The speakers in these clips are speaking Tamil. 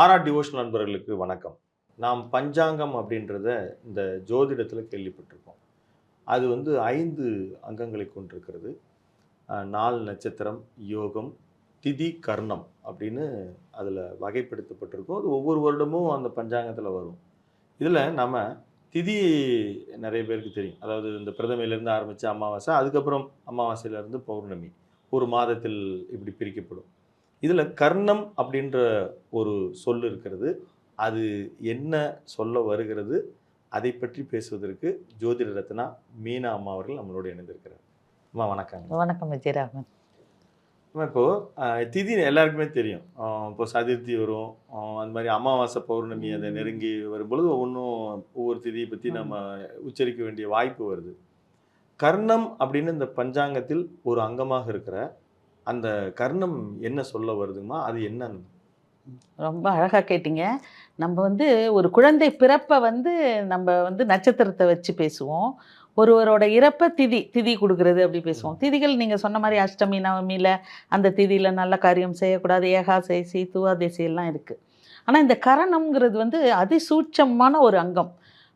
ஆர்ஆர் டிவோஷனல் நண்பர்களுக்கு வணக்கம். நாம் பஞ்சாங்கம் அப்படின்றத இந்த ஜோதிடத்தில் கேள்விப்பட்டிருக்கோம். அது வந்து ஐந்து அங்கங்களை கொண்டிருக்கிறது. நாள் நட்சத்திரம் யோகம் திதி கர்ணம் அப்படின்னு அதில் வகைப்படுத்தப்பட்டிருக்கும். அது ஒவ்வொரு வருடமும் அந்த பஞ்சாங்கத்தில் வரும். இதில் நம்ம திதி நிறைய பேருக்கு தெரியும். அதாவது இந்த பிரதமையிலேருந்து ஆரம்பித்து அமாவாசை அதுக்கப்புறம் அமாவாசையிலேருந்து பௌர்ணமி. ஒரு மாதத்தில் இப்படி பிரிக்கப்படும். இதில் கர்ணம் அப்படின்ற ஒரு சொல் இருக்கிறது. அது என்ன சொல்ல வருகிறது? அதை பற்றி பேசுவதற்கு ஜோதிட ரத்னா மீனா அம்மா அவர்கள் நம்மளோட இணைந்திருக்கிறார். அம்மா வணக்கம் விஜயராகவன். அம்மா இப்போ அஹ், திதி எல்லாருக்குமே தெரியும். இப்போ சதுர்த்தி வரும். அந்த மாதிரி அமாவாசை பௌர்ணமி அதை நெருங்கி வரும்பொழுது ஒவ்வொன்றும் ஒவ்வொரு திதியை பற்றி நம்ம உச்சரிக்க வேண்டிய வாய்ப்பு வருது. கர்ணம் அப்படின்னு இந்த பஞ்சாங்கத்தில் ஒரு அங்கமாக இருக்கிற அந்த கர்ணம் என்ன சொல்ல வருதுமா? அது என்னன்னு. ரொம்ப அழகாக கேட்டீங்க. நம்ம வந்து ஒரு குழந்தை பிறப்பை வந்து நம்ம வந்து நட்சத்திரத்தை வச்சு பேசுவோம். ஒருவரோட இறப்பை திதி திதி கொடுக்கறது அப்படி பேசுவோம். திதிகள் நீங்கள் சொன்ன மாதிரி அஷ்டமி நவமியில் அந்த திதியில் நல்ல காரியம் செய்யக்கூடாது. ஏகாதேசி துவாதேசி எல்லாம் இருக்குது ஆனால் இந்த கரணம்ங்கிறது வந்து அதிசூட்சமான ஒரு அங்கம்.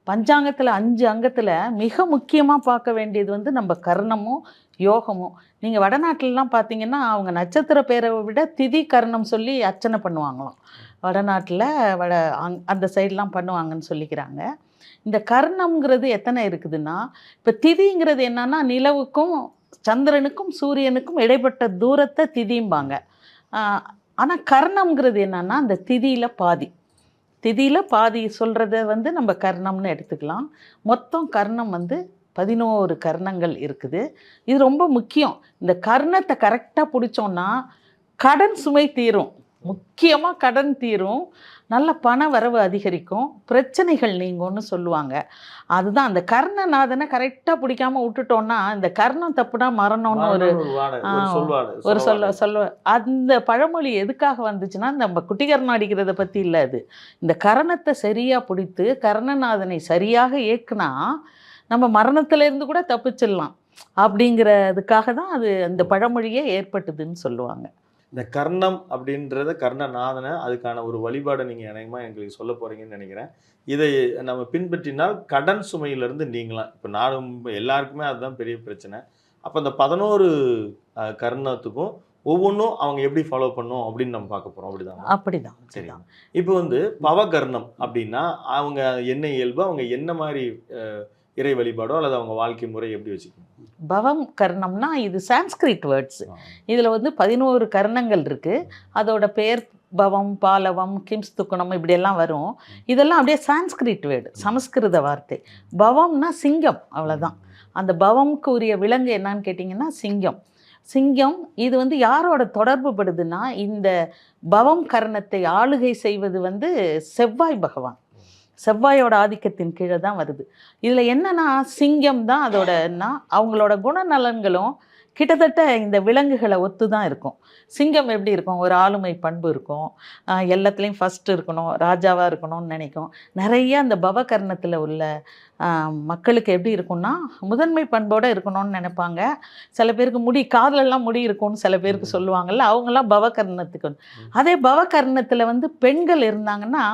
பஞ்சாங்கத்தில் அஞ்சு அங்கத்தில் மிக முக்கியமாக பார்க்க வேண்டியது வந்து நம்ம கர்ணமும் யோகமும். நீங்கள் வடநாட்டிலலாம் பார்த்தீங்கன்னா அவங்க நட்சத்திர பேரை விட திதி கர்ணம் சொல்லி அர்ச்சனை பண்ணுவாங்களாம். வடநாட்டில் வட அங் அந்த சைட்லாம் பண்ணுவாங்கன்னு சொல்லிக்கிறாங்க. இந்த கர்ணம்ங்கிறது எத்தனை இருக்குதுன்னா இப்போ திதிங்கிறது என்னன்னா நிலவுக்கும் சந்திரனுக்கும் சூரியனுக்கும் இடைப்பட்ட தூரத்தை திதிம்பாங்க. ஆனால் கர்ணம்ங்கிறது என்னன்னா அந்த திதியில் பாதி. திதியில் பாதி சொல்கிறத வந்து நம்ம கர்ணம்னு எடுத்துக்கலாம். மொத்தம் கர்ணம் வந்து பதினோரு கர்ணங்கள் இருக்குது. இது ரொம்ப முக்கியம். இந்த கர்ணத்தை கரெக்டாக பிடிச்சோன்னா கடன் சுமை தீரும். முக்கியமாக கடன் தீரும். நல்ல பண வரவு அதிகரிக்கும். பிரச்சனைகள் நீங்கும்னு சொல்லுவாங்க. அதுதான் அந்த கர்ணநாதனை கரெக்டாக பிடிக்காம விட்டுட்டோம்னா இந்த கர்ணம் தப்புனா மரணம்னு ஒரு ஒரு சொல்ல. சொல்ல அந்த பழமொழி எதுக்காக வந்துச்சுன்னா நம்ம குட்டிகரணம் அடிக்கிறத பற்றி இல்லை அது. இந்த கரணத்தை சரியாக பிடித்து கர்ணநாதனை சரியாக இயக்குனா நம்ம மரணத்திலேருந்து கூட தப்பிச்சிடலாம். அப்படிங்கிறதுக்காக தான் அது அந்த பழமொழியே ஏற்பட்டதுன்னு சொல்லுவாங்க. இந்த கர்ணம் அப்படின்றத கர்ணநாதனை அதுக்கான ஒரு வழிபாடை நீங்க இணையமா எங்களுக்கு சொல்ல போறீங்கன்னு நினைக்கிறேன். இதை நம்ம பின்பற்றினால் கடன் சுமையிலிருந்து நீங்களாம் இப்போ நானும் எல்லாருக்குமே அதுதான் பெரிய பிரச்சனை. அப்போ அந்த பதினோரு கர்ணத்துக்கும் ஒவ்வொன்றும் அவங்க எப்படி ஃபாலோ பண்ணும் அப்படின்னு நம்ம பார்க்க போறோம். அப்படிதான்? அப்படிதான் சரி. இப்போ வந்து பவகர்ணம் அப்படின்னா அவங்க என்ன இயல்பு? அவங்க என்ன மாதிரி இறை வழிபாடோ அல்லது அவங்க வாழ்க்கை முறை எப்படி வச்சுக்கணும்? பவம் கர்ணம்னா இது சான்ஸ்கிரிட் வேர்ட்ஸ். இதில் வந்து பதினோரு கர்ணங்கள் இருக்குது அதோட பெயர் பவம் பாலவம் கிம்ஸ்துக்குணம் இப்படியெல்லாம் வரும். இதெல்லாம் அப்படியே சான்ஸ்கிரிட் வேர்டு சமஸ்கிருத வார்த்தை. பவம்னா சிங்கம் அவ்வளோதான் அந்த பவம்க்கு உரிய விலங்கு என்னன்னு கேட்டிங்கன்னா சிங்கம். சிங்கம் இது வந்து யாரோட தொடர்பு படுதுன்னா இந்த பவம் கர்ணத்தை ஆளுகை செய்வது வந்து செவ்வாய் பகவான். செவ்வாயோட ஆதிக்கத்தின் கீழே தான் வருது. இதில் என்னன்னா சிங்கம் தான் அதோட என்ன அவங்களோட குணநலன்களும் கிட்டத்தட்ட இந்த விலங்குகளை ஒத்து தான் இருக்கும். சிங்கம் எப்படி இருக்கும்? ஒரு ஆளுமை பண்பு இருக்கும். எல்லாத்துலேயும் ஃபஸ்ட் இருக்கணும் ராஜாவாக இருக்கணும்னு நினைக்கும். நிறைய அந்த பவகர்ணத்தில் உள்ள மக்களுக்கு எப்படி இருக்கும்னா முதன்மை பண்போடு இருக்கணும்னு நினைப்பாங்க. சில பேருக்கு முடி காதுலெல்லாம் முடி இருக்கும்னு சில பேருக்கு ம். சொல்லுவாங்கல்ல அவங்கெல்லாம் பவகர்ணத்துக்கு. அதே பவகர்ணத்தில் வந்து பெண்கள் இருந்தாங்கன்னா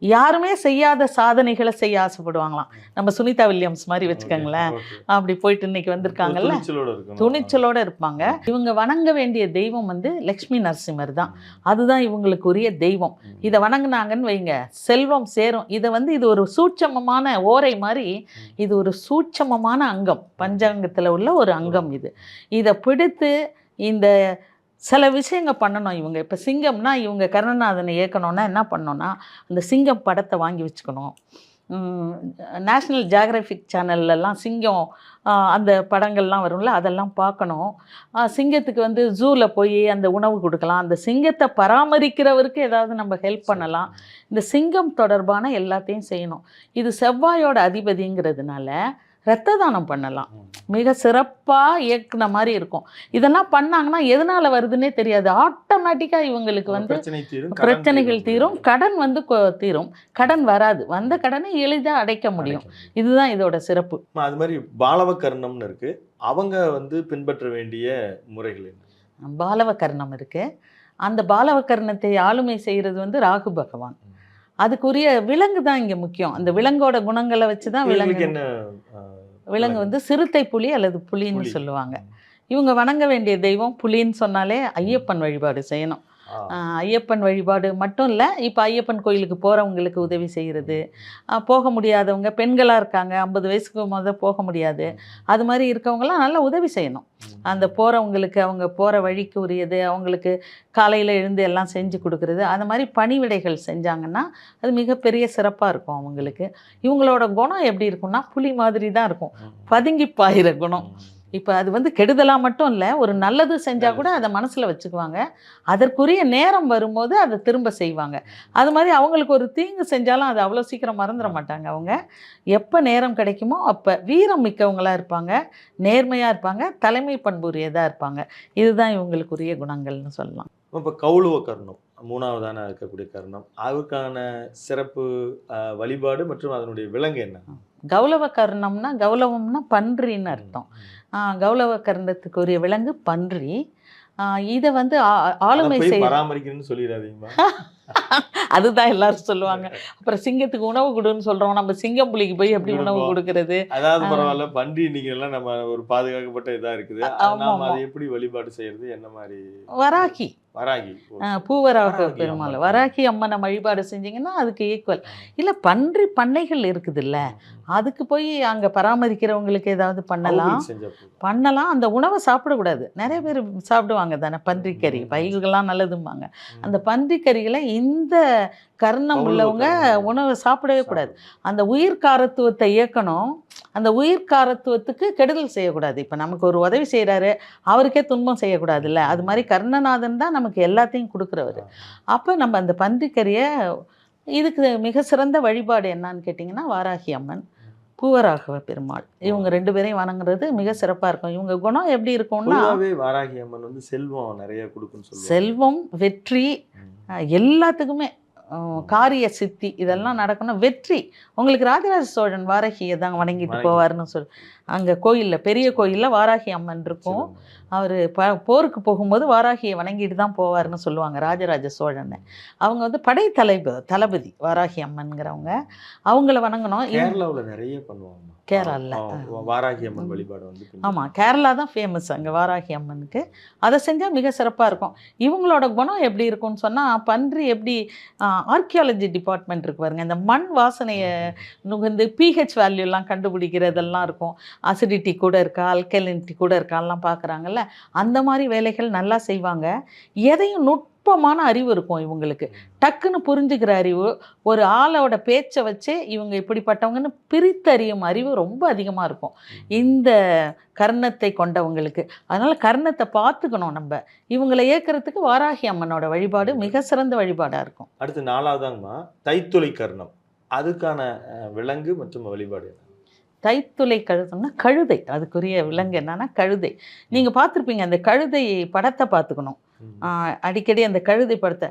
யாருமே செய்யாத சாதனைகளை செய்ய ஆசைப்படுவாங்களாம். நம்ம சுனிதா வில்லியம்ஸ் மாதிரி வச்சுக்கோங்களேன். அப்படி போயிட்டு இன்னைக்கு வந்திருக்காங்கல்ல. துணிச்சலோட இருப்பாங்க. இவங்க வணங்க வேண்டிய தெய்வம் வந்து லக்ஷ்மி நரசிம்மர் தான். அதுதான் இவங்களுக்கு உரிய தெய்வம். இதை வணங்குனாங்கன்னு வைங்க. செல்வம் சேரும். இதை வந்து இது ஒரு சூட்சமமான ஓரை மாதிரி இது ஒரு சூட்சமமான அங்கம். பஞ்சாங்கத்தில் உள்ள ஒரு அங்கம் இது. இதை பிடித்து இந்த சில விஷயங்கள் பண்ணணும் இவங்க. இப்போ சிங்கம்னா இவங்க கருணநாதனை இயக்கணும்னா என்ன பண்ணணும்னா அந்த சிங்கம் படத்தை வாங்கி வச்சுக்கணும். நேஷ்னல் ஜியாகிரபிக் சேனல்லலாம் சிங்கம் அந்த படங்கள்லாம் வரும்ல அதெல்லாம் பார்க்கணும். சிங்கத்துக்கு வந்து ஜூவில் போய் அந்த உணவு கொடுக்கலாம். அந்த சிங்கத்தை பராமரிக்கிறவருக்கு ஏதாவது நம்ம ஹெல்ப் பண்ணலாம். இந்த சிங்கம் தொடர்பான எல்லாத்தையும் செய்யணும். இது செவ்வாயோட அதிபதிங்கிறதுனால இரத்த தானம் பண்ணலாம். மிக சிறப்பாக இயக்குன மாதிரி இருக்கும். இதெல்லாம் பண்ணாங்கன்னா எதனால் வருதுன்னே தெரியாது. ஆட்டோமேட்டிக்காக இவங்களுக்கு வந்து பிரச்சனைகள் தீரும். கடன் வந்து தீரும். கடன் வராது. வந்த கடனை எளிதாக அடைக்க முடியும். இதுதான் இதோட சிறப்பு. அது மாதிரி பாலவ கர்ணம்னு இருக்கு. அவங்க வந்து பின்பற்ற வேண்டிய முறைகள் பாலவ கர்ணம் இருக்குது அந்த பாலவக்கரணத்தை ஆளுமை செய்கிறது வந்து ராகு பகவான். அதுக்குரிய விலங்கு தான் இங்கே முக்கியம். அந்த விலங்கோட குணங்களை வச்சு தான் விலங்கு விலங்கு வந்து சிறுத்தை புலி அல்லது புலின்னு புலி. சொல்லுவாங்க. இவங்க வணங்க வேண்டிய தெய்வம் புலின்னு சொன்னாலே ஐயப்பன் வழிபாடு செய்யணும். ஐயப்பன் வழிபாடு மட்டும் இல்லை இப்போ ஐயப்பன் கோயிலுக்கு போகிறவங்களுக்கு உதவி செய்கிறது போக முடியாதவங்க பெண்களாக இருக்காங்க ஐம்பது வயசுக்கு முத போக முடியாது. அது மாதிரி இருக்கவங்கலாம் நல்லா உதவி செய்யணும். அந்த போகிறவங்களுக்கு அவங்க போகிற வழிக்கு உரியது அவங்களுக்கு காலையில் எழுந்து எல்லாம் செஞ்சு கொடுக்குறது அந்த மாதிரி பணிவிடைகள் செஞ்சாங்கன்னா அது மிகப்பெரிய சிறப்பாக இருக்கும் அவங்களுக்கு. இவங்களோட குணம் எப்படி இருக்கும்னா புலி மாதிரி தான் இருக்கும். பதுங்கி பாயிற குணம். இப்போ அது வந்து கெடுதலாக மட்டும் இல்லை ஒரு நல்லது செஞ்சால் கூட அதை மனசில் வச்சுக்குவாங்க. அதற்குரிய நேரம் வரும்போது அதை திரும்ப செய்வாங்க. அது மாதிரி அவங்களுக்கு ஒரு தீங்கு செஞ்சாலும் அது அவ்வளோ சீக்கிரம் மறந்துட மாட்டாங்க அவங்க. எப்போ நேரம் கிடைக்குமோ அப்போ வீரம் மிக்கவங்களா இருப்பாங்க நேர்மையாக இருப்பாங்க தலைமை பண்புரியதாக இருப்பாங்க. இதுதான் இவங்களுக்குரிய குணங்கள்னு சொல்லலாம். இப்போ கௌலுவ கர்ணம் மூணாவதான இருக்கக்கூடிய கர்ணம் அதுக்கான சிறப்பு வழிபாடு மற்றும் அதனுடைய விலங்கு என்ன? கௌலவ கர்ணம்னா கௌலவம்னா பன்றின்னு அர்த்தம். ஆஹ் கௌலவ கர்ணத்துக்குரிய விலங்கு பன்றி. இதை வந்து ஆளுமை போய் செய் பராமரிக்கணும்னு சொல்லிடாதீங்கம்மா. அதுதான் எல்லாரும் சொல்லுவாங்க. அப்புறம் சிங்கத்துக்கு உணவு கொடுன்னு சொல்றோம் நம்ம சிங்கம் புலிக்கு போய் எப்படி உணவு. கொடுக்கறது? அதாவது பரவாயில்ல பன்றி இன்னைக்கு எல்லாம் நம்ம ஒரு பாதுகாக்கப்பட்ட இதா இருக்குது. நாம. அதை எப்படி வழிபாடு செய்யறது? என்ன மாதிரி வராகி. வராகி. பூவராக வராகி பெருமாள். வராகி அம்மனை வழிபாடு செஞ்சீங்கன்னா அதுக்கு ஈக்குவல் இல்ல பன்றி பண்ணைகள் இருக்குதுல்ல அதுக்கு போய் அங்க பராமரிக்கிறவங்களுக்கு ஏதாவது பண்ணலாம். பண்ணலாம். அந்த உணவை சாப்பிடக்கூடாது. நிறைய பேர் சாப்பிடுவாங்க தானே பன்றிக்கறி ம். வயிறுகள்லாம் நல்லதும்பாங்க. அந்த பன்றிக்கறிகளை இந்த கர்ணம் உள்ளவங்க. உணவை சாப்பிடவே கூடாது. அந்த உயிர் காரத்துவத்தை இயக்கணும். அந்த உயிர் காரத்துவத்துக்கு கெடுதல் செய்யக்கூடாது. இப்போ நமக்கு ஒரு உதவி செய்கிறாரு அவருக்கே துன்பம் செய்யக்கூடாதுல்ல. அது மாதிரி கர்ணநாதன் தான் நமக்கு எல்லாத்தையும் கொடுக்குறவர். அப்போ நம்ம அந்த பன்றிக்கறியை இதுக்கு மிக சிறந்த வழிபாடு என்னன்னு கேட்டிங்கன்னா வாராகி அம்மன் பூவராகவ பெருமாள். இவங்க ரெண்டு பேரையும் வணங்குறது மிக சிறப்பாக இருக்கும். இவங்க குணம் எப்படி இருக்கும்னா வாராகி அம்மன் வந்து செல்வம் நிறைய சொல்லுவாங்க. செல்வம் வெற்றி எல்லாத்துக்குமே காரிய சித்தி இதெல்லாம் நடக்கணும். வெற்றி. உங்களுக்கு ராஜராஜ சோழன் வாராகியை தான் வணங்கிட்டு வணங்கி. போவாருன்னு சொல் அங்கே கோயிலில் பெரிய கோயிலில் வாராகி அம்மன் இருக்கும். அவர் ப போருக்கு போகும்போது வாராகியை வணங்கிட்டு தான் போவாருன்னு சொல்லுவாங்க ராஜராஜ சோழன். அவங்க வந்து படை தலைப தளபதி வாராகி அம்மன்கிறவங்க அவங்கள வணங்கணும். கேரளாவுல நிறைய பண்ணுவாங்க. கேரளால. வாராகி அம்மன் வழிபாடு வந்து ஆமாம் கேரளா தான் ஃபேமஸ் அங்கே வாராகி அம்மனுக்கு. அதை செஞ்சால் மிக சிறப்பாக இருக்கும். இவங்களோட குணம் எப்படி இருக்கும்னு சொன்னால் பன்றி எப்படி ஆர்கியாலஜி டிபார்ட்மெண்ட் இருக்கு பாருங்க. இந்த மண் வாசனையை நுகர்ந்து பிஹெச் வேல்யூலாம் கண்டுபிடிக்கிறதெல்லாம் இருக்கும். அசிடிட்டி கூட இருக்கா அல்கலினிட்டி கூட இருக்காலாம் பார்க்குறாங்கல்ல அந்த மாதிரி வேலைகள் நல்லா செய்வாங்க. எதையும் நுட்பமான அறிவு இருக்கும் இவங்களுக்கு. டக்குன்னு புரிஞ்சுக்கிற அறிவு ஒரு ஆளோட பேச்சை வச்சே இவங்க இப்படிப்பட்டவங்கன்னு பிரித்தறியும் அறிவு ரொம்ப அதிகமாக இருக்கும். இந்த கர்ணத்தை கொண்டவங்களுக்கு. அதனால கர்ணத்தை பார்த்துக்கணும் நம்ம. இவங்களை ஏற்கிறதுக்கு வாராகி அம்மனோட வழிபாடு மிக சிறந்த வழிபாடாக இருக்கும். அடுத்து நாலாவதாங்கம்மா தைத்துளை கர்ணம். அதுக்கான விலங்கு மற்றும் வழிபாடு? தைத்துளை கழுதம்னா கழுதை. அதுக்குரிய விலங்கு என்னன்னா கழுதை. நீங்கள் பார்த்துருப்பீங்க அந்த கழுதை படத்தை பார்த்துக்கணும். அடிக்கடி அந்த கழுதை படத்தை.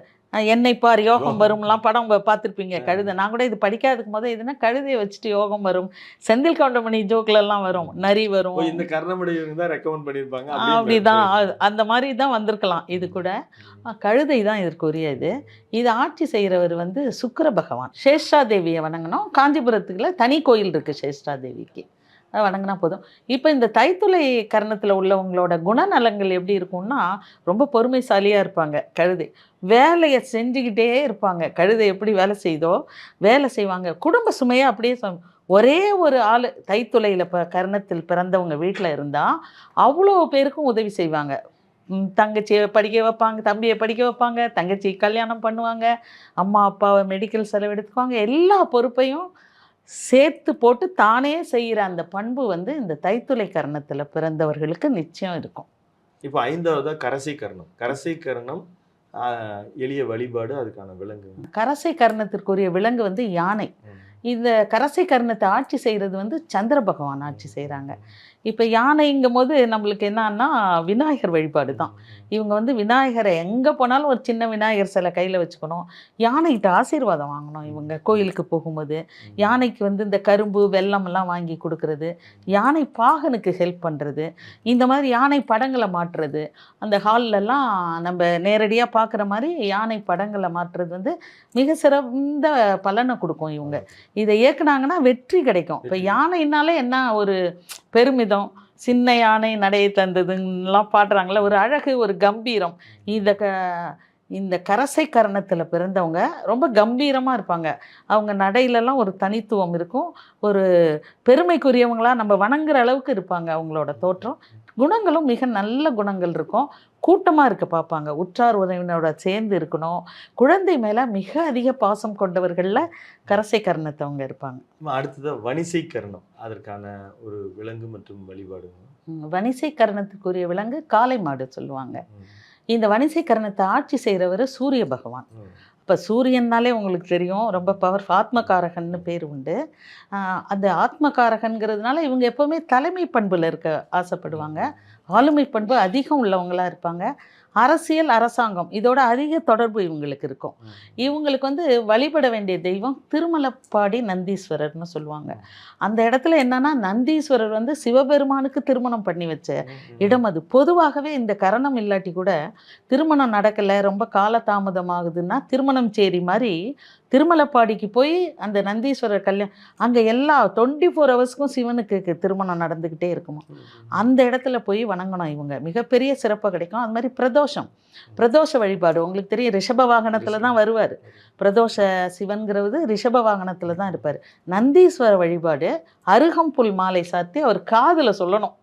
என்னை பார் யோகம். வரும்லாம் படம் பார்த்திருப்பீங்க. கழுதை. நான் கூட இது படிக்காததுக்கு முதல் இதுனா கழுதையை வச்சுட்டு யோகம் வரும். செந்தில் கவுண்டமணி ஜோக்ல எல்லாம் வரும். நரி வரும். இந்த அப்படிதான். அந்த மாதிரி தான் வந்திருக்கலாம். இது கூட. கழுதை தான் இதற்குரிய இது. இது ஆட்சி செய்கிறவர் வந்து சுக்கிர பகவான். சேஷ்டா தேவியை வணங்கணும். காஞ்சிபுரத்துக்குள்ள தனி கோயில் இருக்கு சேஷ்டா தேவிக்கு வணங்கினா போதும். இப்போ இந்த தைத்துளை கரணத்தில் உள்ளவங்களோட குணநலங்கள் எப்படி இருக்கும்னா ரொம்ப பொறுமைசாலியாக இருப்பாங்க கழுதை. வேலையை செஞ்சுக்கிட்டே இருப்பாங்க. கழுதை எப்படி வேலை செய்தோ வேலை செய்வாங்க. குடும்ப சுமையாக அப்படியே ஒரே ஒரு ஆள் தைத்துளையில் இப்போ கரணத்தில் பிறந்தவங்க வீட்டில் இருந்தால் அவ்வளோ பேருக்கும் உதவி செய்வாங்க. தங்கச்சியை படிக்க வைப்பாங்க தம்பியை படிக்க வைப்பாங்க தங்கச்சி கல்யாணம் பண்ணுவாங்க அம்மா அப்பாவை மெடிக்கல் செலவு எடுத்துக்குவாங்க. எல்லா பொறுப்பையும் சேர்த்து போட்டு தானே செய்கிற அந்த பண்பு வந்து இந்த தைத்துளை கர்ணத்தில் பிறந்தவர்களுக்கு நிச்சயம் இருக்கும். இப்போ ஐந்தாவதா கரசை கர்ணம். கரசை கர்ணம் எளிய வழிபாடு அதுக்கான விலங்கு. கரசை கர்ணத்திற்குரிய விலங்கு வந்து யானை. இந்த கரசை கர்ணத்தை ஆட்சி செய்கிறது வந்து சந்திர பகவான் ஆட்சி செய்கிறாங்க இப்போ யானைங்கும் போது நம்மளுக்கு என்னன்னா விநாயகர் வழிபாடு தான் இவங்க வந்து விநாயகரை எங்கே போனாலும் ஒரு சின்ன விநாயகர் சிலை கையில் வச்சுக்கணும். யானைகிட்ட ஆசீர்வாதம் வாங்கணும் இவங்க கோயிலுக்கு போகும்போது. யானைக்கு வந்து இந்த கரும்பு வெல்லம் எல்லாம் வாங்கி கொடுக்கறது. யானை பாகனுக்கு ஹெல்ப் பண்ணுறது இந்த மாதிரி யானை படங்களை மாற்றுறது. அந்த ஹால்லலாம் நம்ம நேரடியாக பார்க்குற மாதிரி யானை படங்களை மாற்றுறது வந்து மிக சிறந்த பலனை கொடுக்கும் இவங்க. இதை இயக்குனாங்கன்னா வெற்றி கிடைக்கும். இப்போ. யானைனாலே என்ன ஒரு பெருமிதம்? சின்ன யானை நடையை தந்ததுன்னெலாம் பாடுறாங்களே ஒரு அழகு ஒரு கம்பீரம். இந்த க இந்த கரசை கரணத்தில் பிறந்தவங்க ரொம்ப கம்பீரமாக இருப்பாங்க. அவங்க நடையிலலாம் ஒரு தனித்துவம் இருக்கும். ஒரு பெருமைக்குரியவங்களா நம்ம வணங்குற அளவுக்கு இருப்பாங்க அவங்களோட தோற்றம். குணங்களும் மிக நல்ல குணங்கள் இருக்கும். கூட்டமாக இருக்க பார்ப்பாங்க. உற்றார் உறவினரோட சேர்ந்து இருக்கணும். குழந்தை மேலே மிக அதிக பாசம் கொண்டவர்களில் கரசை கர்ணத்தவங்க இருப்பாங்க அடுத்தது வணிசை கர்ணம் அதற்கான ஒரு விலங்கு மற்றும் வழிபாடு. வணிசை கர்ணத்துக்குரிய விலங்கு காளை மாடு சொல்லுவாங்க இந்த வணிசை கர்ணத்தை ஆட்சி செய்கிறவர் சூரிய பகவான். இப்போ சூரியன்னாலே உங்களுக்கு தெரியும் ரொம்ப பவர் ஆத்மகாரகன்னு பேர் உண்டு. அந்த ஆத்மகாரகன்கிறதுனால இவங்க எப்போவுமே தலைமை பண்பில் இருக்க ஆசைப்படுவாங்க. ஆளுமை பண்பு அதிகம் உள்ளவங்களா இருப்பாங்க. அரசியல் அரசாங்கம் இதோட அதிக தொடர்பு இவங்களுக்கு இருக்கும். இவங்களுக்கு வந்து வழிபட வேண்டிய தெய்வம் திருமலப்பாடி நந்தீஸ்வரர்னு சொல்லுவாங்க. அந்த இடத்துல என்னன்னா நந்தீஸ்வரர் வந்து சிவபெருமானுக்கு திருமணம் பண்ணி வச்ச இடம் அது. பொதுவாகவே இந்த கரணம் இல்லாட்டி கூட திருமணம் நடக்கலை ரொம்ப காலதாமதமாகுதுன்னா திருமணம் சேரி மாதிரி திருமலப்பாடிக்கு போய் அந்த நந்தீஸ்வரர் கல்யாணம் அங்கே எல்லா டுவெண்ட்டி ஃபோர் ஹவர்ஸ்க்கும் சிவனுக்கு திருமணம் நடந்துக்கிட்டே இருக்குமா? அந்த இடத்துல போய் வணங்கணும் இவங்க. மிகப்பெரிய சிறப்பு கிடைக்கும். அது மாதிரி பிரதோஷம். பிரதோஷ வழிபாடு. உங்களுக்கு தெரியும் ரிஷப வாகனத்தில் தான் வருவார். பிரதோஷ சிவன்கிறது ரிஷப வாகனத்தில் தான் இருப்பார். நந்தீஸ்வர வழிபாடு அருகம்புல் மாலை சாத்தி அவர் காதில் சொல்லணும்.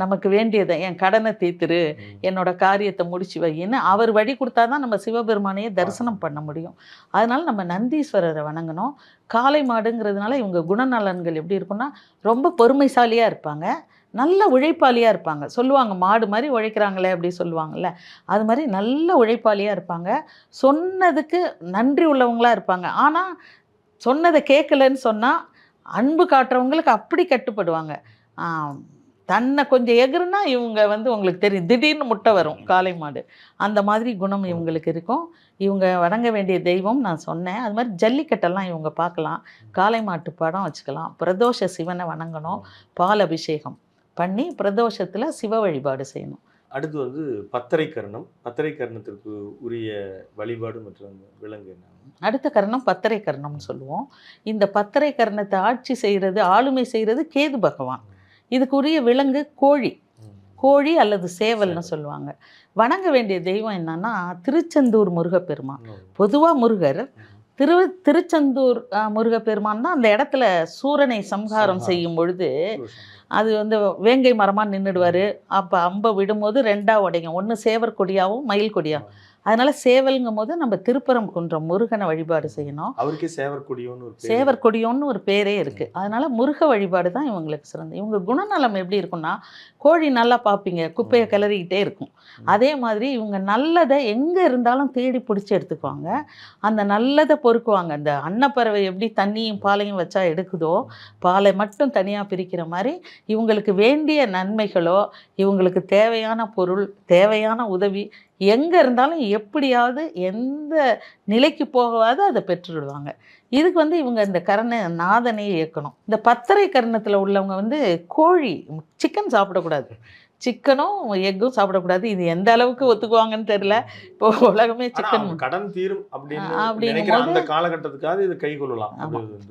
நமக்கு வேண்டியதை என் கடனை தீர்த்துரு என்னோட காரியத்தை முடிச்சு வைன்னு அவர் வழி கொடுத்தா தான் நம்ம சிவபெருமானையே தரிசனம் பண்ண முடியும். அதனால நம்ம நந்தீஸ்வரரை வணங்கணும். காளை மாடுங்கிறதுனால இவங்க குணநலன்கள் எப்படி இருக்கும்னா ரொம்ப பொறுமைசாலியாக இருப்பாங்க. நல்ல உழைப்பாளியாக இருப்பாங்க. சொல்லுவாங்க மாடு மாதிரி உழைக்கிறாங்களே அப்படி சொல்லுவாங்கல்ல. அது மாதிரி நல்ல உழைப்பாளியாக இருப்பாங்க. சொன்னதுக்கு நன்றி உள்ளவங்களா இருப்பாங்க. ஆனால் சொன்னதை கேட்கலன்னு சொன்னால் அன்பு காட்டுறவங்களுக்கு அப்படி கட்டுப்படுவாங்க. தன்னை கொஞ்சம் எகுறுனா இவங்க வந்து உங்களுக்கு தெரியும். திடீர்னு முட்டை வரும் காளை மாடு. அந்த மாதிரி குணம் இவங்களுக்கு இருக்கும். இவங்க வணங்க வேண்டிய தெய்வம் நான் சொன்னேன். அது மாதிரி ஜல்லிக்கட்டெல்லாம் இவங்க பார்க்கலாம். காளை மாட்டு படம் வச்சுக்கலாம். பிரதோஷ சிவனை வணங்கணும். பால் அபிஷேகம் பண்ணி பிரதோஷத்தில் சிவ வழிபாடு செய்யணும். அடுத்து வந்து பத்தரை கர்ணம். பத்தரை கர்ணத்திற்கு உரிய வழிபாடு மற்றும் விலங்கு என்ன? அடுத்த கர்ணம் பத்தரை கர்ணம்னு சொல்லுவோம். இந்த பத்தரை கர்ணத்தை ஆட்சி செய்கிறது ஆளுமை செய்கிறது கேது பகவான். இதுக்குரிய விலங்கு கோழி. கோழி அல்லது சேவல்னு சொல்லுவாங்க. வணங்க வேண்டிய தெய்வம் என்னன்னா திருச்செந்தூர் முருகப்பெருமான். பொதுவாக முருகர். திரு திருச்செந்தூர் முருகப்பெருமான் தான் அந்த இடத்துல சூரனை சம்ஹாரம். செய்யும் பொழுது அது வந்து வேங்கை மரமாக நின்றுடுவார் அப்போ அம்பை விடும்போது ரெண்டா உடையும். ஒன்று சேவர் கொடியாவும் மயில் கொடியாவும். அதனால சேவல்ங்கும் போது நம்ம திருப்பரம் குன்றம் முருகனை வழிபாடு செய்யணும். அவருக்கே சேவர் கொடியோன்னு ஒரு பேர். சேவர் கொடியோன்னு ஒரு பேரே இருக்கு. அதனால முருக வழிபாடு தான் இவங்களுக்கு சிறந்தது. இவங்க குணநலம் எப்படி இருக்கும்னா கோழி நல்லா பார்ப்பீங்க குப்பையை கிளறிக்கிட்டே இருக்கும். அதே மாதிரி இவங்க நல்லதை எங்கே இருந்தாலும் தேடி பிடிச்சி எடுத்துக்குவாங்க. அந்த நல்லதை பொறுக்குவாங்க. அந்த அன்னப்பறவை எப்படி தண்ணியும் பாலையும் வச்சா எடுக்குதோ பாலை மட்டும் தனியாக பிரிக்கிற மாதிரி இவங்களுக்கு வேண்டிய நன்மைகளோ இவங்களுக்கு தேவையான பொருள் தேவையான உதவி எங்கே இருந்தாலும் எப்படியாவது எந்த நிலைக்கு போகாது அதை பெற்றுடுவாங்க இதுக்கு வந்து இவங்க இந்த கரண நாதனையை இயக்கணும். இந்த பத்தரை கரணத்தில் உள்ளவங்க வந்து கோழி சிக்கன் சாப்பிடக்கூடாது. சிக்கனும் எக்கும் சாப்பிடக்கூடாது. இது எந்த அளவுக்கு ஒத்துக்குவாங்கன்னு தெரியல. இப்போ உலகமே சிக்கன் கடன் தீரும் அப்படின்னு அந்த காலகட்டத்துக்காக இது கை கொள்ளலாம்.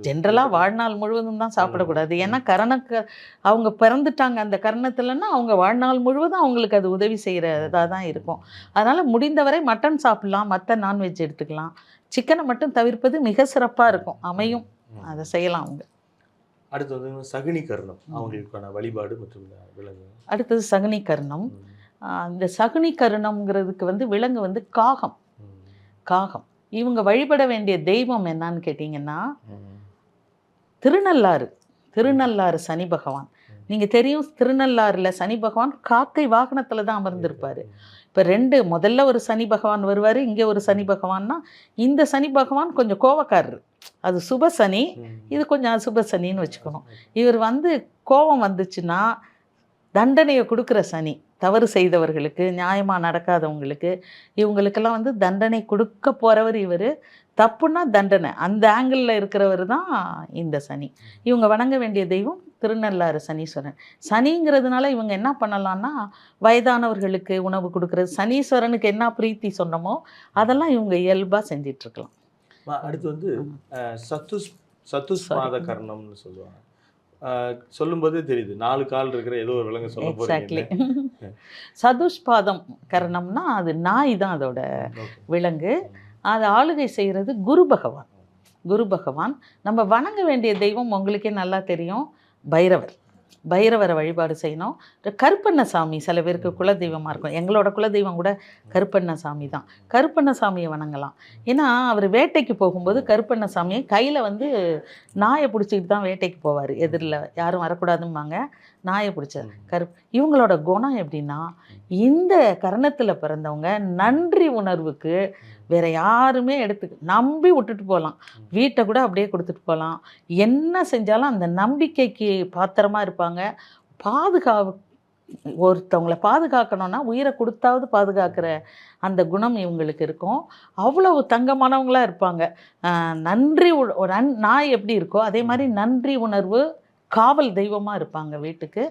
ஜென்ரலாக வாழ்நாள் முழுவதும் தான் சாப்பிடக்கூடாது. ஏன்னா கரணக்கு அவங்க பிறந்துட்டாங்க அந்த கரணத்துலன்னா அவங்க வாழ்நாள் முழுவதும் அவங்களுக்கு அது உதவி செய்கிறதா தான் இருக்கும். அதனால் முடிந்தவரை மட்டன் சாப்பிடலாம் மற்ற நான்வெஜ் எடுத்துக்கலாம். சிக்கனை மட்டும் தவிர்ப்பது மிக சிறப்பாக இருக்கும். அமையும். அதை செய்யலாம் அவங்க. அடுத்து வந்து சகுனி கர்ணம். அவங்களுக்கான வழிபாடு மற்றும் விலங்கு. அடுத்தது சகுனி கர்ணம். இந்த சகுனி கருணம்ங்கிறதுக்கு வந்து விலங்கு வந்து காகம். காகம். இவங்க வழிபட வேண்டிய தெய்வம் என்னன்னு கேட்டிங்கன்னா. திருநள்ளாறு. திருநள்ளாறு சனி பகவான். நீங்கள் தெரியும் திருநள்ளாறில் சனி பகவான் காக்கை வாகனத்தில் தான் அமர்ந்திருப்பார். இப்போ ரெண்டு முதல்ல ஒரு சனி பகவான் வருவார் இங்கே ஒரு சனி பகவான்னா இந்த சனி பகவான் கொஞ்சம் கோவக்காரர். அது சுப சனி. இது கொஞ்சம் அசுப சனின்னு வச்சுக்கணும். இவர் வந்து கோபம் வந்துச்சுன்னா தண்டனையை கொடுக்குற சனி தவறு செய்தவர்களுக்கு நியாயமாக நடக்காதவங்களுக்கு இவங்களுக்கெல்லாம் வந்து தண்டனை கொடுக்க போகிறவர் இவர். தப்புன்னா தண்டனை. அந்த ஆங்கிளில் இருக்கிறவர் தான் இந்த சனி. இவங்க வணங்க வேண்டிய தெய்வம் திருநள்ளாறு சனீஸ்வரன் சனிங்கிறதுனால இவங்க என்ன பண்ணலாம்னா வயதானவர்களுக்கு உணவு கொடுக்குறது சனீஸ்வரனுக்கு என்ன பிரீத்தி சொன்னமோ அதெல்லாம் இவங்க இயல்பாக செஞ்சிட்ருக்கலாம். அஹ் அடுத்து வந்து அஹ், சத்துஸ் சத்துஸ்பாத கர்ணம்னு சொல்லுவாங்க. சொல்லும்போதே தெரியுது நாலு கால் இருக்கிற ஏதோ ஒரு விலங்கு சொல்ல எக்ஸாக்ட்லி போறீங்க சதுஷ்பாதம் கரணம்னா அது நாய் தான் அதோட விலங்கு. அதை ஆளுகை செய்கிறது குரு பகவான். குரு பகவான் நம்ம வணங்க வேண்டிய தெய்வம் உங்களுக்கே நல்லா தெரியும். பைரவர். பைரவரை வழிபாடு செய்யணும். கருப்பண்ணசாமி சில பேருக்கு குலதெய்வமாக இருக்கும். எங்களோட குலதெய்வம் கூட கருப்பண்ணசாமி தான். கருப்பண்ணசாமியை வணங்கலாம். ஏன்னா அவர் வேட்டைக்கு போகும்போது கருப்பண்ணசாமியை கையில் வந்து நாயை பிடிச்சிக்கிட்டு தான் வேட்டைக்கு போவார். எதிரில் யாரும் வரக்கூடாதும்பாங்க. நாயை பிடிச்சார் கருப் இவங்களோட குணம் எப்படின்னா இந்த கரணத்தில் பிறந்தவங்க நன்றி உணர்வுக்கு வேற யாருமே எடுத்து நம்பி விட்டுட்டு போகலாம். வீட்டை கூட அப்படியே கொடுத்துட்டு போகலாம். என்ன செஞ்சாலும் அந்த நம்பிக்கைக்கு பாத்திரமா இருப்பாங்க. பாதுகாவு ஒருத்தவங்களை பாதுகாக்கணும்னா உயிரை கொடுத்தாவது பாதுகாக்கிற அந்த குணம் இவங்களுக்கு இருக்கும். அவ்வளவு தங்கமானவங்களா இருப்பாங்க. நன்றி நன்- நாய் எப்படி இருக்கோ அதே மாதிரி நன்றி உணர்வு காவல் தெய்வமாக இருப்பாங்க வீட்டுக்கு.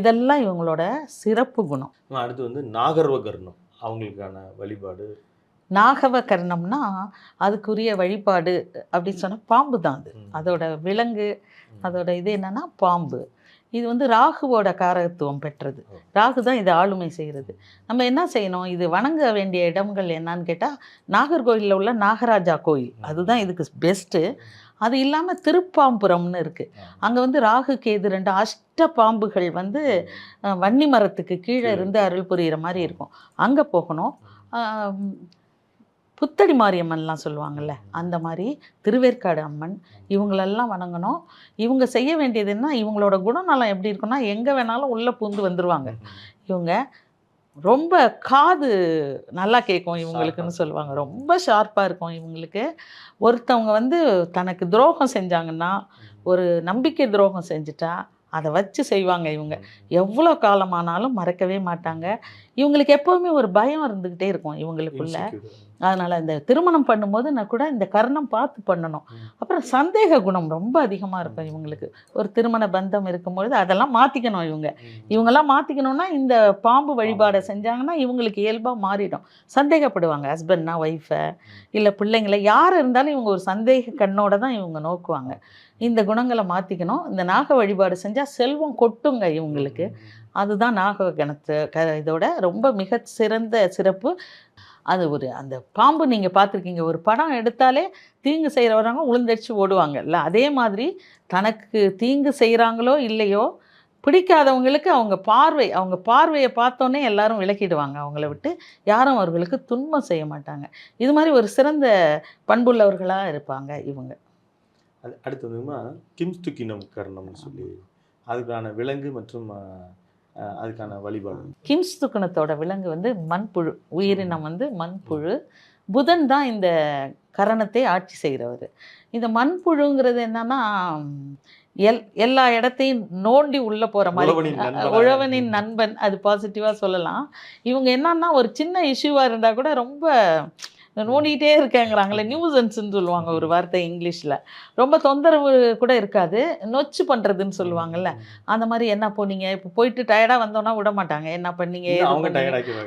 இதெல்லாம் இவங்களோட சிறப்பு குணம். அடுத்து வந்து நாகர்வ கர்ணம் அவங்களுக்கான வழிபாடு. நாகவ கர்ணம்னா அதுக்குரிய வழிபாடு அப்படின்னு சொன்னால் பாம்பு தான் அது. அதோட விலங்கு. அதோட இது என்னன்னா பாம்பு. இது வந்து ராகுவோட காரகத்துவம் பெற்றது. ராகு தான் இது ஆளுமை செய்கிறது நம்ம என்ன செய்யணும்? இது வணங்க வேண்டிய இடங்கள் என்னன்னு கேட்டால் நாகர்கோயிலில் உள்ள நாகராஜா கோயில். அதுதான் இதுக்கு பெஸ்ட்டு அது இல்லாமல் திருப்பாம்புரம்னு இருக்குது அங்கே வந்து ராகு கேது ரெண்டு அஷ்ட பாம்புகள் வந்து வன்னி மரத்துக்கு கீழே. இருந்து அருள் புரிகிற மாதிரி இருக்கும். அங்கே போகணும். புத்தடி மாரியம்மன்லாம் சொல்லுவாங்கல்ல அந்த மாதிரி திருவேற்காடு அம்மன் இவங்களெல்லாம் வணங்கணும். இவங்க செய்ய வேண்டியது என்ன? இவங்களோட குணநலம் எப்படி இருக்குன்னா எங்கே வேணாலும் உள்ளே பூந்து வந்துருவாங்க. இவங்க ரொம்ப காது நல்லா கேட்கும் இவங்களுக்குன்னு சொல்லுவாங்க. ரொம்ப ஷார்ப்பாக இருக்கும் இவங்களுக்கு. ஒருத்தவங்க வந்து தனக்கு துரோகம் செஞ்சாங்கன்னா ஒரு நம்பிக்கை துரோகம் செஞ்சுட்டா அதை வச்சு செய்வாங்க இவங்க. எவ்வளோ காலமானாலும் மறக்கவே மாட்டாங்க. இவங்களுக்கு எப்போவுமே ஒரு பயம் இருந்துக்கிட்டே இருக்கும் இவங்களுக்குள்ள. அதனால் இந்த திருமணம் பண்ணும்போது நான் கூட இந்த கர்ணம் பார்த்து பண்ணணும். அப்புறம் சந்தேக குணம் ரொம்ப அதிகமாக இருக்கும் இவங்களுக்கு. ஒரு திருமண பந்தம் இருக்கும்பொழுது அதெல்லாம் மாற்றிக்கணும் இவங்க. இவங்கெல்லாம் மாற்றிக்கணும்னா இந்த பாம்பு வழிபாடை செஞ்சாங்கன்னா இவங்களுக்கு இயல்பாக மாறிடும். சந்தேகப்படுவாங்க ஹஸ்பண்ட்னா ஒய்ஃபை இல்லை பிள்ளைங்களை யார் இருந்தாலும் இவங்க ஒரு சந்தேக கண்ணோட தான் இவங்க நோக்குவாங்க. இந்த குணங்களை மாற்றிக்கணும் இந்த நாக வழிபாடு செஞ்சால் செல்வம் கொட்டுங்க இவங்களுக்கு. அதுதான் நாக கணத்து க இதோட ரொம்ப மிக சிறந்த சிறப்பு. அது ஒரு அந்த பாம்பு நீங்கள் பார்த்துருக்கீங்க. ஒரு படம் எடுத்தாலே தீங்கு செய்கிறவங்க உளுந்தடிச்சு ஓடுவாங்கல்ல அதே மாதிரி தனக்கு தீங்கு செய்கிறாங்களோ இல்லையோ பிடிக்காதவங்களுக்கு அவங்க பார்வை அவங்க பார்வையை பார்த்தோன்னே எல்லாரும் விலக்கிடுவாங்க அவங்கள விட்டு யாரும் அவர்களுக்கு துன்பம் செய்ய மாட்டாங்க. இது மாதிரி ஒரு சிறந்த பண்புள்ளவர்களாக இருப்பாங்க இவங்க. அது அடுத்ததுமா கிம்ஸ்து கிணம் கர்ணம்னு சொல்லி அதுக்கான விலங்கு மற்றும் அதுக்கான வழிபாடு. கிம்ஸ் துக்கணத்தோட விலங்கு வந்து மண்புழு உயிரினம் வந்து மண்புழு. புதன் தான் இந்த கரணத்தை ஆட்சி செய்கிறவர். இந்த மண்புழுங்கிறது என்னன்னா எல் எல்லா இடத்தையும் நோண்டி உள்ளே போகிற மாதிரி உழவனின் நண்பனா. உழவனின் நண்பன் அது பாசிட்டிவாக சொல்லலாம். இவங்க என்னன்னா ஒரு சின்ன இஷ்யூவாக இருந்தால் கூட ரொம்ப நோண்டிகிட்டே இருக்காங்கிறாங்களே நியூசன்ஸ்ன்னு சொல்லுவாங்க ஒரு வார்த்தை இங்கிலீஷில். ரொம்ப தொந்தரவு கூட இருக்காது. நொச்சு பண்ணுறதுன்னு சொல்லுவாங்கல்ல. அந்த மாதிரி என்ன போனீங்க? இப்போ போயிட்டு டயர்டாக வந்தோன்னா விட மாட்டாங்க. என்ன பண்ணீங்க?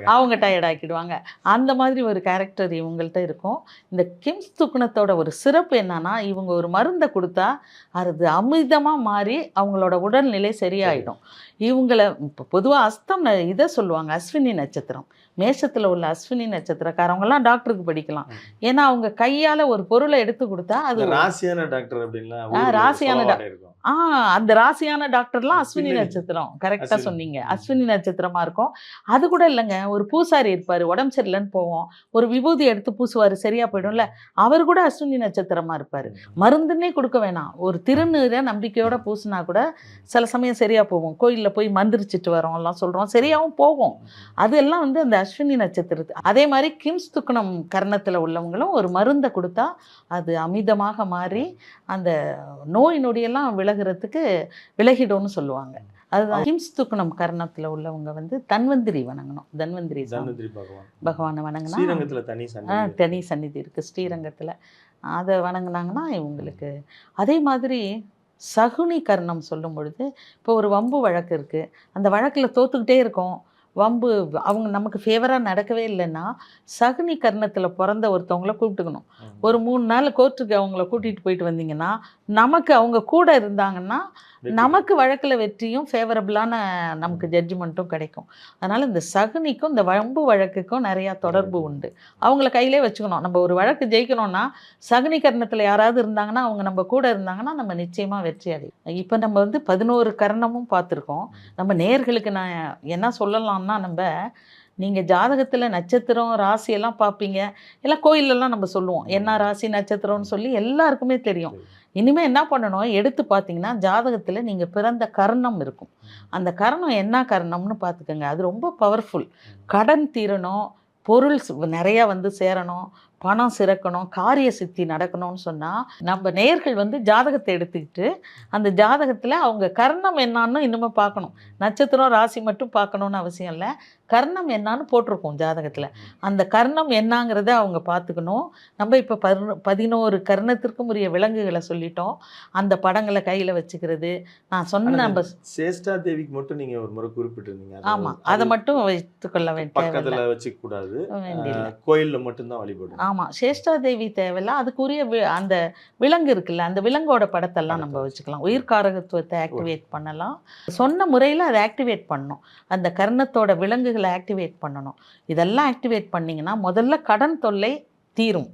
அவங்க? டயர்ட் ஆக்கிடுவாங்க. அந்த மாதிரி ஒரு கேரக்டர் இவங்கள்ட்ட இருக்கும். இந்த கிம்ஸ் துக்குணத்தோட ஒரு சிறப்பு என்னன்னா இவங்க ஒரு மருந்தை கொடுத்தா அது அமிர்தமாக மாறி அவங்களோட உடல்நிலை சரியாயிடும். இவங்கள இப்போ பொதுவாக அஸ்தம் இதை சொல்லுவாங்க அஸ்வினி நட்சத்திரம். மேஷத்தில் உள்ள அஸ்வினி நட்சத்திரக்காரவங்கலாம் டாக்டருக்கு படிக்கலாம். ஏன்னா அவங்க கையால் ஒரு பொருளை எடுத்து கொடுத்தா அது ராசியான டாக்டர் ஒரு ராசியான இருக்கும் ஆ அந்த ராசியான டாக்டர்லாம் அஸ்வினி. நட்சத்திரம். கரெக்டா அஸ்வினி. சொன்னீங்க. அஸ்வினி நட்சத்திரமா இருக்கும். அது கூட இல்லைங்க. ஒரு பூசாரி இருப்பாரு உடம்பு சரியில்லைன்னு போவோம். ஒரு விபூதி எடுத்து பூசுவாரு சரியா போயிடும்ல. அவர் கூட அஸ்வினி நட்சத்திரமா இருப்பாரு. மருந்துன்னே கொடுக்க வேணாம். ஒரு திருநீரை நம்பிக்கையோட பூசினா கூட சில சமயம் சரியா போகும். கோயில்ல போய் மந்திரிச்சிட்டு வரோம் எல்லாம் சொல்றோம். சரியாவும் போகும். அதெல்லாம் வந்து அந்த அஸ்வினி நட்சத்திரத்து அதே மாதிரி கிம்ஸ் துக்கணம் கர்ணத்தில் உள்ளவங்களும் ஒரு மருந்தை கொடுத்தா அது அமிதமாக மாறி அந்த நோய் நொடியெல்லாம் விலகிறதுக்கு விலகிடும்னு சொல்லுவாங்க. அதுதான் கிம்ஸ் துக்கணம் கர்ணத்தில் உள்ளவங்க வந்து தன்வந்திரி வணங்கணும். தன்வந்திரி பகவான். வணங்கினா தனி சந்நிதி இருக்குது ஸ்ரீரங்கத்தில் அதை வணங்குனாங்கன்னா இவங்களுக்கு அதே மாதிரி சகுனி கர்ணம் சொல்லும் பொழுது இப்போ ஒரு வம்பு வழக்கு இருக்குது அந்த வழக்கில் தோத்துக்கிட்டே இருக்கோம். வம்பு அவங்க நமக்கு ஃபேவராக நடக்கவே இல்லைன்னா சகுனி கர்ணத்தில் பிறந்த ஒருத்தவங்கள கூப்பிட்டுக்கணும். ஒரு மூணு நாள் கோர்ட்டுக்கு அவங்கள கூட்டிகிட்டு போயிட்டு வந்தீங்கன்னா நமக்கு அவங்க கூட இருந்தாங்கன்னா. நமக்கு வழக்கில் வெற்றியும் ஃபேவரபிளான நமக்கு ஜட்ஜ்மெண்ட்டும் கிடைக்கும். அதனால் இந்த சகுனிக்கும் இந்த வம்பு வழக்குக்கும் நிறையா தொடர்பு உண்டு. அவங்கள கையிலே வச்சுக்கணும். நம்ம ஒரு வழக்கு ஜெயிக்கணும்னா சகுனி கர்ணத்தில் யாராவது இருந்தாங்கன்னா அவங்க நம்ம கூட இருந்தாங்கன்னா நம்ம நிச்சயமாக வெற்றி அடையும் இப்போ நம்ம வந்து பதினோரு கர்ணமும் பார்த்துருக்கோம். நம்ம நேர்களுக்கு நான் என்ன சொல்லலாம்னா நம்ம நீங்கள் ஜாதகத்தில் நட்சத்திரம் ராசி எல்லாம் பார்ப்பீங்க எல்லாம் கோயிலெல்லாம் நம்ம சொல்லுவோம். என்ன ராசி நட்சத்திரம்னு சொல்லி எல்லாருக்குமே தெரியும். இனிமேல் என்ன பண்ணணும்? எடுத்து பார்த்தீங்கன்னா ஜாதகத்தில் நீங்கள் பிறந்த கர்ணம் இருக்கும். அந்த கர்ணம் என்ன கர்ணம்னு பார்த்துக்கோங்க அது ரொம்ப பவர்ஃபுல் கடன் தீரணும். பொருள் நிறையா வந்து சேரணும். பணம் சிறக்கணும். காரிய சித்தி நடக்கணும்னு சொன்னால் நம்ம நேர்கள் வந்து ஜாதகத்தை எடுத்துக்கிட்டு அந்த ஜாதகத்தில் அவங்க கர்ணம் என்னான்னு இன்னுமே பார்க்கணும் நட்சத்திரம் ராசி மட்டும் பார்க்கணுன்னு அவசியம் இல்லை. கர்ணம் என்னான்னு போட்டிருக்கோம் ஜாதகத்தில். அந்த கர்ணம் என்னங்கிறத அவங்க பார்த்துக்கணும். நம்ம இப்போ பதினோ பதினோரு கர்ணத்திற்கும் உரிய விலங்குகளை சொல்லிட்டோம். அந்த படங்களை கையில் வச்சுக்கிறது. நான் சொன்ன நம்ம சேஷ்டா தேவிக்கு மட்டும் நீங்க ஒரு முறை குறிப்பிட்டிருந்தீங்க. ஆமாம் அது மட்டும் வைத்துக்கொள்ள வேண்டிய பக்கத்துல வச்சுக்க கூடாது வேண்டியதில்லை. அஹ், கோயில்ல மட்டும்தான் வழிபடும் ஆமாம் சேஷ்டாதேவி தேவையில்ல. அதுக்குரிய அந்த விலங்கு இருக்குல்ல அந்த விலங்கோட படத்தெல்லாம் நம்ம வச்சுக்கலாம். உயிர்காரகத்துவத்தை ஆக்டிவேட் பண்ணலாம். சொன்ன முறையில் அதை ஆக்டிவேட் பண்ணணும். அந்த கர்ணத்தோட விலங்குகளை ஆக்டிவேட் பண்ணணும். இதெல்லாம் ஆக்டிவேட் பண்ணிங்கன்னா முதல்ல கடன் தொல்லை தீரும்.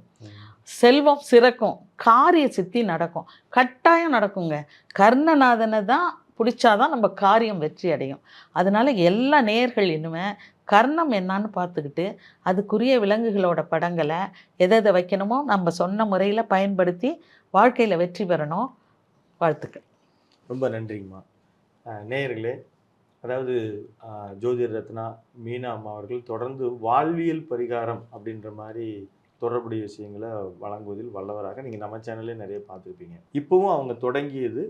செல்வம் சிறக்கும். காரிய சித்தி நடக்கும். கட்டாயம் நடக்குங்க. கர்ணநாதனை தான் பிடிச்சாதான் நம்ம காரியம் வெற்றி அடையும். அதனால எல்லா நேர்கள் இனிமே கர்ணம் என்னான்னு பார்த்துக்கிட்டு அதுக்குரிய விலங்குகளோட படங்களை எதை எதை வைக்கணுமோ நம்ம சொன்ன முறையில் பயன்படுத்தி வாழ்க்கையில் வெற்றி பெறணும். வாழ்த்துக்கள். ரொம்ப நன்றிங்கம்மா. நேயர்களே அதாவது ஜோதிர் ரத்னா மீனா அம்மா அவர்கள் தொடர்ந்து வாழ்வியல் பரிகாரம் அப்படின்ற மாதிரி தொடர்புடைய விஷயங்களை வழங்குவதில் வல்லவராக நீங்கள் நம்ம சேனல்லே நிறைய பார்த்துருப்பீங்க. இப்போவும் அவங்க தொடங்கியது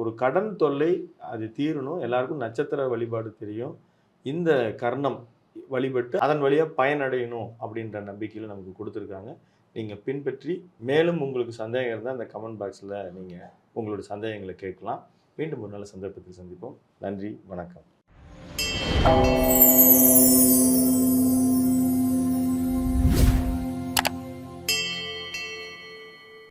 ஒரு கடன் தொல்லை அது தீரணும் எல்லாருக்கும் நட்சத்திர வழிபாடு தெரியும். இந்த கர்ணம் வழிபட்டு அதன் வழியாக பயனடையணும் அப்படின்ற நம்பிக்கையில் நமக்கு கொடுத்துருக்காங்க. நீங்கள் பின்பற்றி மேலும் உங்களுக்கு சந்தேகம் இருந்தால் அந்த கமெண்ட் பாக்ஸில் நீங்கள் உங்களோட சந்தேகங்களை கேட்கலாம். மீண்டும் ஒரு நல்ல சந்தர்ப்பத்தில் சந்திப்போம். நன்றி வணக்கம்.